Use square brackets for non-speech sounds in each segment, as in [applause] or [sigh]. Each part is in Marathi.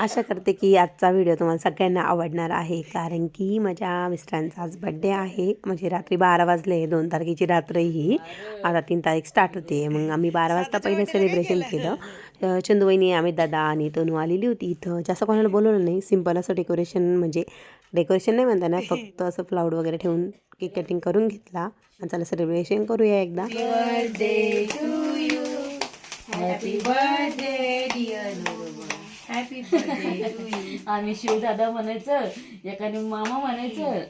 आशा करते की आजचा व्हिडिओ तुम्हाला सगळ्यांना आवडणार आहे. कारण की माझ्या मिस्टरांचा आज बड्डे आहे. म्हणजे रात्री बारा वाजले दोन तारखेची रात्र ही. आता तीन तारीख स्टार्ट होते. मग आम्ही बारा वाजता पहिले सेलिब्रेशन केलं. अ, आम्ही दादा आणि तनू आलेली होती इथं. जास्त कोणाला बोलवलं नाही. सिंपल असं डेकोरेशन म्हणजे डेकोरेशन नाही म्हणता ना फक्त असं फ्लावर वगैरे ठेवून केक कटिंग करून घेतला. आणि चला सेलिब्रेशन करूया एकदा. [laughs] आम्ही शिवदादा म्हणायचं एकाने मामा म्हणायचं.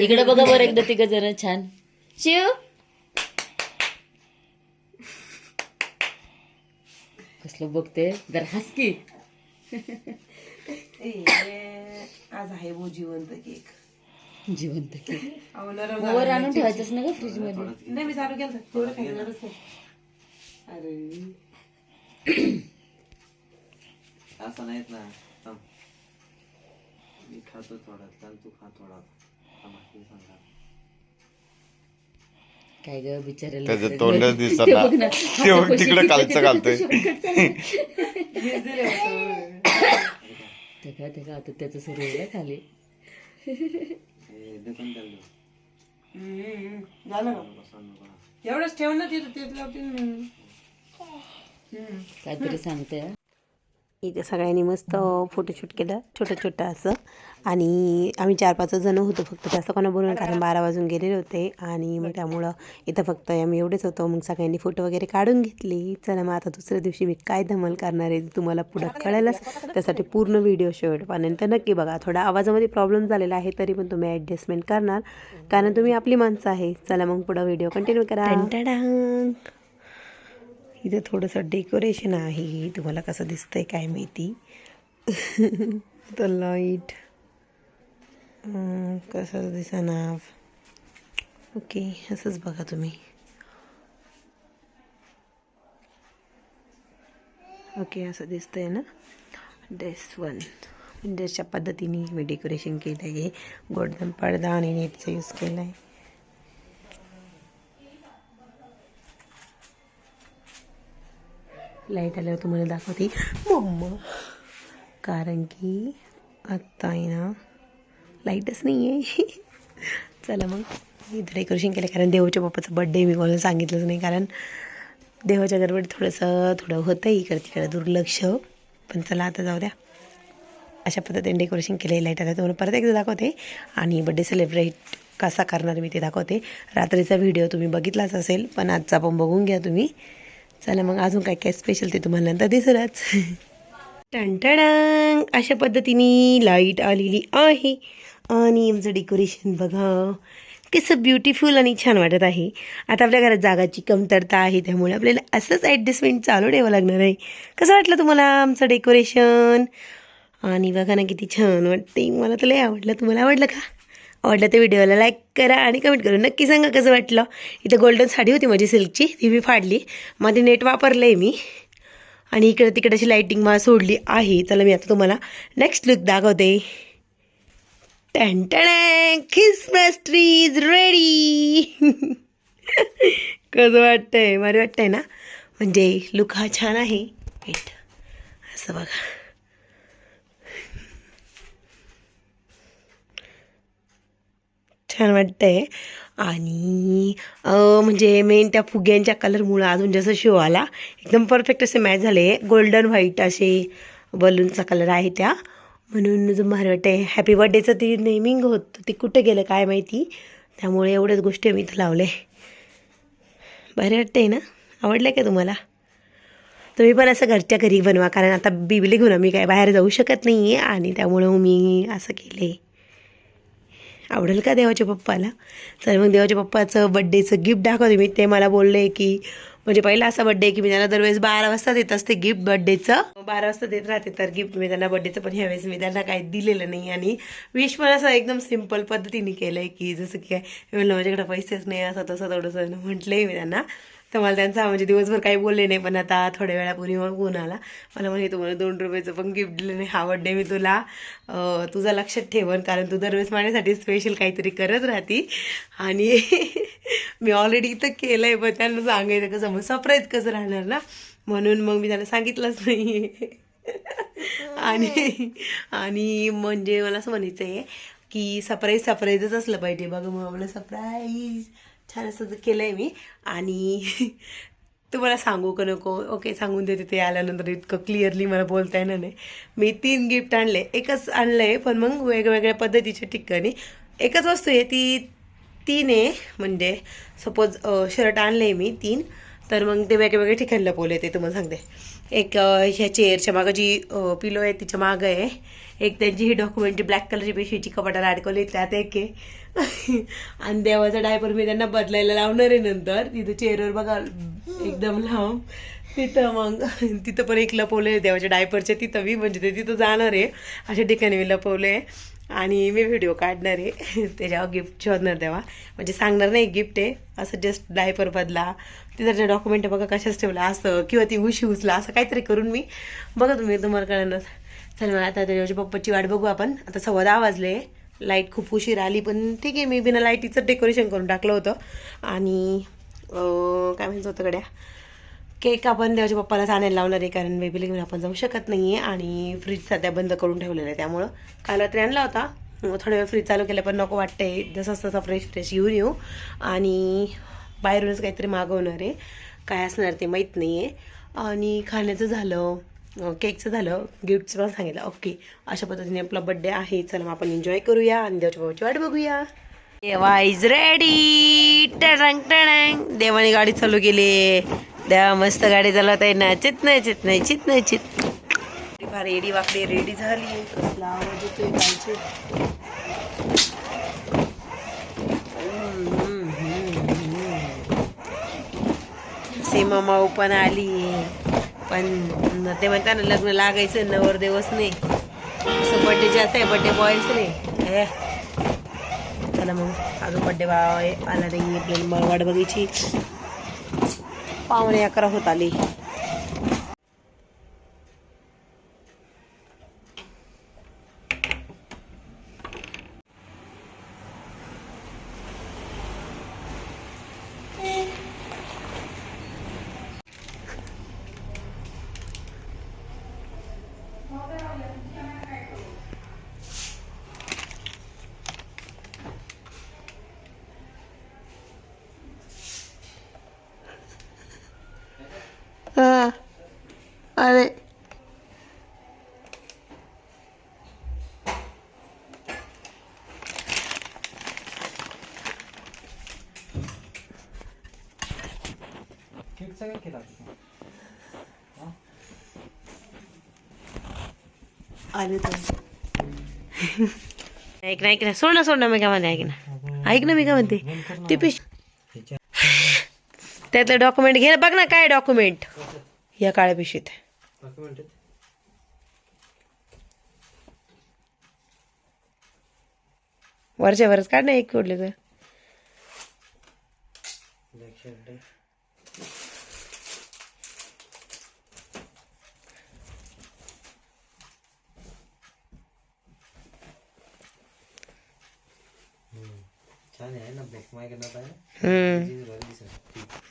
इकडे बघा बरं एकदा तिघ जण छान. शिव? कसलं बघते? जर हसकी. आज आहे वो जिवंत केक. जिवंत केक. वर आणून ठेवायचंच ना ग फ्रीजमध्ये नाही मी चालू केलं थोडं खायचं असं नाहीत ना. थांब. मी खातो थोडा. चल तू खा थोडा. सांगा. काय ग बिचारायला त्याचं तोंडच दिसत ते ना. बघ ना, [laughs] ते बघ तिकडे कालचं घालतोय ते काय ते काय आता त्याचं सुरू आहे खाली. हे दे पण त्याला दे. झालं. एवढंच ठेव ना तिथं तेच लावतील काहीतरी सांगते. इथे सगळ्यांनी मस्त फोटोशूट केलं छोटं छोटं असं. आणि आम्ही चार पाच जण होतो फक्त. जास्त कोणा बोलून कारण बारा वाजून गेलेले होते. आणि मग त्यामुळं इथं फक्त आम्ही एवढेच होतो. मग सगळ्यांनी फोटो वगैरे काढून घेतली. चला मग आता दुसऱ्या दिवशी मी काय धमाल करणार आहे तुम्हाला पुढं कळेलच. त्यासाठी पूर्ण व्हिडिओ शेवटपर्यंत नक्की बघा. थोडा आवाजामध्ये प्रॉब्लेम झालेला आहे तरी पण तुम्ही ॲडजस्टमेंट करणार. कारण तुम्ही आपली माणसं आहे. चला मग पुढं व्हिडिओ कंटिन्यू करा. इथं थोडंसं डेकोरेशन आहे. तुम्हाला कसं दिसतंय काय माहिती? [laughs] तर लाइट कसं दिसणार? ओके असंच बघा तुम्ही. ओके असं दिसतंय ना? डेस वन म्हणजे अशा पद्धतीने मी डेकोरेशन केलं आहे गोल्डन पडदा आणि नेटचा यूज केला आहे लाइट आल्यावर तुम्हाला दाखवते. मम्मा. कारण की आत्ता आहे ना लाईटच नाही आहे चला मग. इथं डेकोरेशन केलं कारण देवाच्या बाप्पाचा बड्डे मी कोणाला सांगितलंच नाही. कारण देवाच्या गडबड थोडंसं थोडं होतं इकडं तिकडं दुर्लक्ष. पण चला आता जाऊ द्या. अशा पद्धतीने डेकोरेशन केलं आहे लाइट आल्या तुम्हाला परत एकदा दाखवते. आणि बड्डे सेलिब्रेट कसा करणार मी ते दाखवते. रात्रीचा व्हिडिओ तुम्ही बघितलाच असेल पण आजचा पण बघून घ्या तुम्ही. चला मग अजून काय काय स्पेशल ते तुम्हाला नंतर दिसलंच. टंटडांग अशा पद्धतीने लाइट आलेली आहे. आणि आमचं डेकोरेशन बघा. कसं ब्युटिफुल आणि छान वाटत आहे. आता आपल्या घरात जागाची कमतरता आहे त्यामुळे आपल्याला असंच ॲडजस्टमेंट चालू ठेवावं लागणार आहे. कसं वाटलं तुम्हाला आमचं डेकोरेशन आणि बघा ना किती छान वाटते मला तर लय आवडलं. तुम्हाला आवडलं का? आवडलं तर व्हिडिओला लाईक करा आणि कमेंट करून नक्की सांगा कसं वाटलं. इथं गोल्डन साडी होती माझी सिल्कची ती मी फाडली. मध्ये नेट वापरलं आहे मी. आणि इकडं तिकडं अशी लाईटिंग मला सोडली आहे. चला मी आता तुम्हाला नेक्स्ट लुक दाखवते. Then Christmas tree is ready कसं वाटतंय? भारी वाटतंय ना? म्हणजे लुक हा छान आहे. असं बघा. छान वाटतंय. आणि म्हणजे मेन त्या फुग्यांच्या कलरमुळं अजून जसं शो आला एकदम परफेक्ट असे मॅच झाले. गोल्डन व्हाईट असे बलूनचा कलर आहे त्या. म्हणून जो भारी वाटते हॅपी बर्थडेचं ती नेमिंग होतं ते कुठं गेलं काय माहिती? त्यामुळे एवढ्याच गोष्टी मी इथं लावले भारी वाटते ना? आवडलं का तुम्हाला? तुम्ही पण असं घरच्या घरी बनवा कारण आता बिबली घेऊन मी काय बाहेर जाऊ शकत नाही आहे आणि त्यामुळं मी असं केले आवडेल का देवाच्या पप्पाला? तर मग देवाच्या पप्पाचं बड्डेचं गिफ्ट दाखवते मी. ते मला बोलले की म्हणजे पहिला असा बड्डे की मी त्यांना दरवेळेस बारा वाजता देत असते गिफ्ट बड्डेचं बारा वाजता देत राहते तर गिफ्ट मी त्यांना बड्डेचं पण ह्यावेळेस मी त्यांना काही दिलेलं नाही. आणि विश पण असं एकदम सिंपल पद्धतीने केलं आहे की जसं की काय म्हणलं माझ्याकडे पैसेच नाही असं तसं थोडंसं म्हटलंय मी त्यांना. तर मला त्यांचा म्हणजे दिवसभर काही बोलले नाही पण आता थोड्या वेळापूर्वी मग फोन आला. मला म्हणे तुम्हाला दोन रुपयाचं पण गिफ्ट दिलं नाही हा बड्डे मी तुला. तुझा लक्षात ठेवन कारण तू दरवेळेस माझ्यासाठी स्पेशल काहीतरी करत राहती. आणि [laughs] मी ऑलरेडी इथं केलं आहे पण त्यांना सांगायचं कसं मग सरप्राईज कसं राहणार ना? म्हणून मग मी त्याला सांगितलंच नाही. [laughs] आणि आणि म्हणजे मला असं म्हणायचं आहे की सरप्राईज सरप्राईजच असलं पाहिजे. बघा मग मला सरप्राईज छान असं केलं आहे मी. आणि [laughs] तुम्हाला सांगू का नको? ओके सांगून देते ते आल्यानंतर इतकं क्लिअरली मला बोलता येणार नाही. मी तीन गिफ्ट आणले. एकच आणलं आहे पण मग वेगवेगळ्या पद्धतीच्या ठिकाणी. एकच वस्तू आहे ती तीन आहे. म्हणजे सपोज शर्ट आणले आहे मी तीन. तर मग ते वेगवेगळ्या ठिकाणी लपवले ते तुम्हाला सांगते. एक ह्या चेअरच्या मागं जी पिलो आहे तिच्या मागं आहे. एक त्यांची ही डॉक्युमेंटची ब्लॅक कलरची पिशवीची कपाटाला अडकवली त्यात एक आहे. [laughs] आणि देवाचा डायपर मी त्यांना बदलायला लावणार आहे नंतर. तिथं चेअरवर बघा एकदम लांब. तिथं मग तिथं पण एक लपवलं आहे देवाच्या डायपरच्या तिथं मी म्हणजे ते तिथं जाणार आहे. अशा ठिकाणी मी लपवले आणि मी व्हिडिओ काढणार आहे. [laughs] त्याच्यावर गिफ्ट शोधणार तेव्हा. म्हणजे सांगणार नाही गिफ्ट आहे. असं जस्ट डायपर बदला. तिथं डॉक्युमेंट बघा कशाच ठेवला असं. किंवा ती उशी उचला असं काहीतरी करून मी. बघा तुम्ही तुम्हाला कळणार. चल मला आता त्याच्या पप्पाची वाट बघू आपण. आता सव्वा दहा वाजले. लाइट खूप उशीर आली पण ठीक आहे मी बिना लाईटीचं डेकोरेशन करून टाकलं होतं. आणि काय म्हणत होतं गड्या केक आपण देवाच्या पप्पालाच आणायला लावणार आहे कारण बेबीला घेऊन आपण जाऊ शकत नाही आहे आणि फ्रीज सध्या बंद करून ठेवलेलं आहे. त्यामुळं काल रात्री आणला होता. थोड्या थोडा वेळ फ्रीज चालू केलं पण नको वाटते जसं तसं फ्रेश फ्रेश घेऊन येऊ. आणि बाहेरूनच काहीतरी मागवणार आहे. काय असणार ते माहीत नाही आहे आणि खाण्याचं झालं केकचं झालं गिफ्टचं पण सांगितलं. ओके अशा पद्धतीने आपला बड्डे आहे. चला मग आपण एन्जॉय करूया आणि देवाच्या बाबाची वाट बघूया. देवा इज रेडी टणंग टणंग. देवाने गाडी चालू केली. देवा मस्त गाडी चालवत आहे ना. चित नाही चित नाही चित नाही चित. फार रेडी वाकडी रेडी झाली. कसला आवाज येतोय पाहिजे सीमा माऊ पण आली. पण ते म्हणता ना लग्न लागायचं नवर दिवस नाही. असं बड्डे जास्त आहे बड्डे बॉयच नाही. चला मग अजून बड्डे बा आला नाही आपल्याला वाट बघायची. पावणे अकरा होत आली. हा. अरे. केला आले तर ऐक ना ऐक ना. सोड ना सोड ना मी काय म्हणते ऐक ना. ऐक ना मी काय म्हणते. ती पिश त्यातलं डॉक्युमेंट घे ना. बघ ना काय डॉक्युमेंट या काळ्या पिशवीत. डॉक्युमेंट वरच्या वरच काढ ना एक कुठले तर. छान आहे ना हम्म.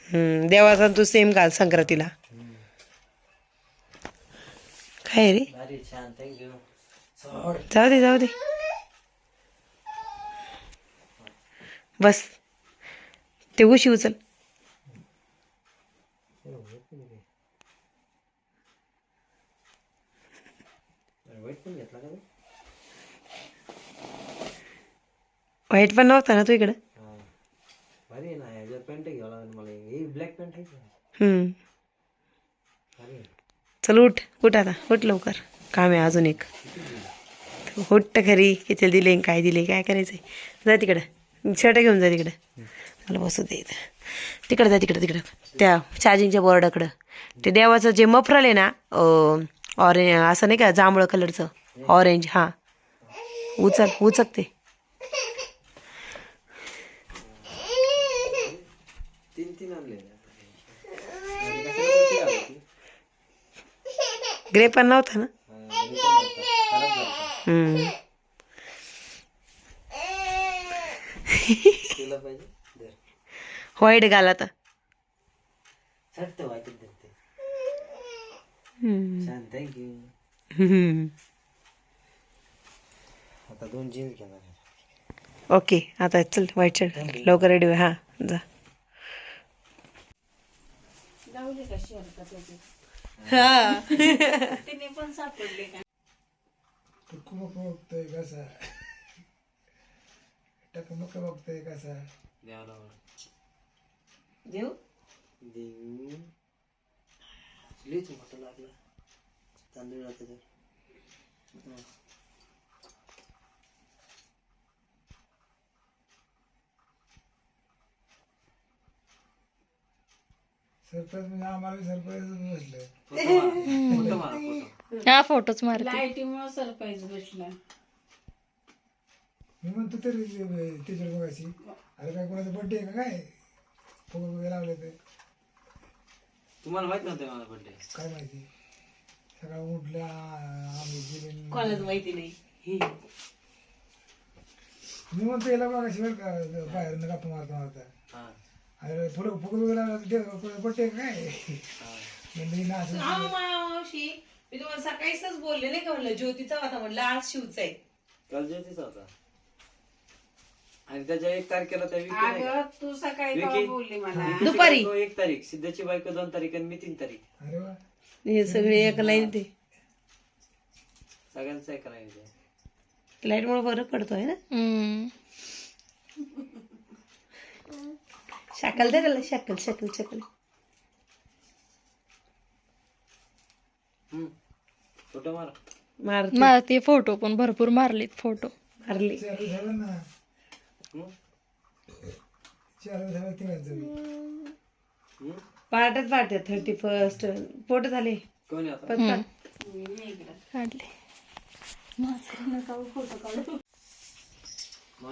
देवाचा तू सेम घाल संक्रांतीला. काय रे? जाऊ दे जाऊ दे. बस. ते उशी उचल. वाईट पण नव्हता ना तू इकडं हा भारी आहे ना याच्यात पॅन्ट घ्यावं लागेल मला हे ब्लॅक पॅन्ट आहे. चल उठ उठ आता उठ लवकर. काम आहे अजून एक. तर खरी किती दिले काय दिले काय करायचंय? जा तिकडं. शर्ट घेऊन जा तिकडं. मला बसू दे. तिकडं जा तिकडं तिकडं. त्या चार्जिंगच्या बोर्डाकडं. ते देवाचं जे मफरल आहे ना ऑरेंज असं नाही का जांभळं कलरचं ऑरेंज हां. उचल उचक ते तीन तीन आणले आणि कशाला पैसे घालायचे? ग्रे पण नव्हता ना हा. हम्म. तुला पाहिजे. व्हाईट घाल आता छाट ते वाटत देते हम्म. छान थँक्यू हम्म. आता दोन जीन्स घेणार आहे. ओके आता चल व्हाईट शर्ट लवकर रेडी हा जा हा टुकमुक बघतोय कसा टकमक बघतोय कसा द्यावं लागलं. देऊ लईच मोठं लागलं. तांदूळ राहते सरप्राईज म्हणजे आम्हाला सरप्राईज बसलं. फोटो मारा फोटो. मारा फोटो हा फोटोच मारते लाईटीमुळे सरप्राईज बसला. मी म्हणतो तरी टीचर बघायची अरे काय कोणाचा बर्थडे आहे का काय? फुगे फुगे लावले ते. तुम्हाला माहीत नव्हतं माझा बर्थडे काय माहिती? सकाळ उठलं आ- आम्ही गेले कोणाच माहिती नाही. मी म्हणतो याला बघायची बरं का बाहेर गप्पा मारता मारता. हा. अरे फुलं का काय? हा म्हणजे ना असं मावशी मी तुम्हाला सकाळीच बोलले नाही का म्हणलं ज्योतीचा होता म्हणलं आज शिवचा आहे. काल ज्योतीचा होता. आणि त्याच्या एक तारखेला त्या विकी नाही का? अगं तू सकाळी विकी? बोलली मला. विकीची दुपारी. बायको एक तारीख सिद्धाची बायको दोन तारीख आणि मी तीन तारीख. अरे वा. हे सगळे एक लाईन ते. सगळ्यांचं एक करायचं लाइट मुळे फरक पडतोय ना? हम्म. शकल दे त्याला शकल शकल शकल. हम्म. फोटो मारा. मार मारते फोटो पण भरपूर मारलेत फोटो. मारली? पार्टच पार्ट थर्टी फर्स्ट फोटो झाले. कोण आहे आता? पत्ता. काढले.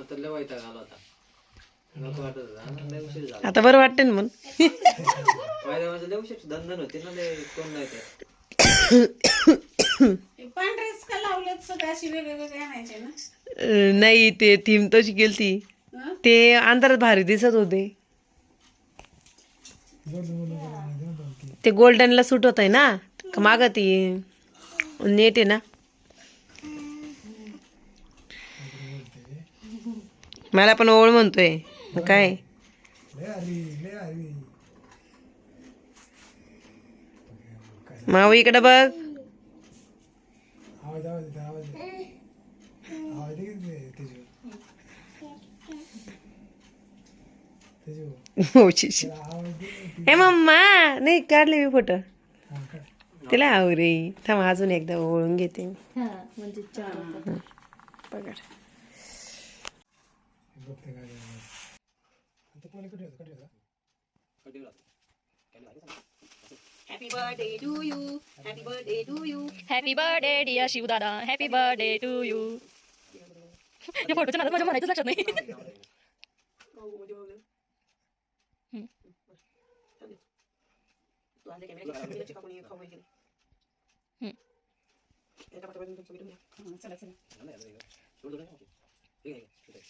तर लय वैताग आला होता. आता बरं वाटतं ना मग. नाही ते. पांढरेच का लावलेत सगळे अशी वेगळे वेगळे आणायचे ना? अं, नाही ते थीम तशी गेलती? ते अंधारात भारी दिसत होते. ते गोल्डनला सूट होत आहे ना? का माग ती नेट आहे ना? मला पण ओळ म्हणतोय. काय? माऊ इकडे बघ. हे मम्मा नाही काढले मी फोटो. तिला आवरे थांब अजून एकदा ओळून घेते मी. म्हणजे चार पकड बघते काय झालं. आता पहिले कुठे होतं कुठे होतं happy birthday dear Shivdada happy birthday to you या फोटोच्या नादात माझ्या म्हणायचं लक्षात नाही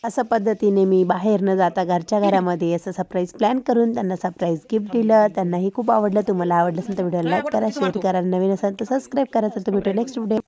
अशा पद्धतीने मी बाहेर न जाता घरच्या घरामध्ये असं सरप्राईज प्लॅन करून त्यांना सरप्राईज गिफ्ट दिलं. त्यांनाही खूप आवडलं. तुम्हाला आवडलं असेल तर व्हिडिओ लाईक करा शेअर करा. नवीन असेल तर सबस्क्राईब करा. तर तुम्ही नेक्स्ट व्हिडिओ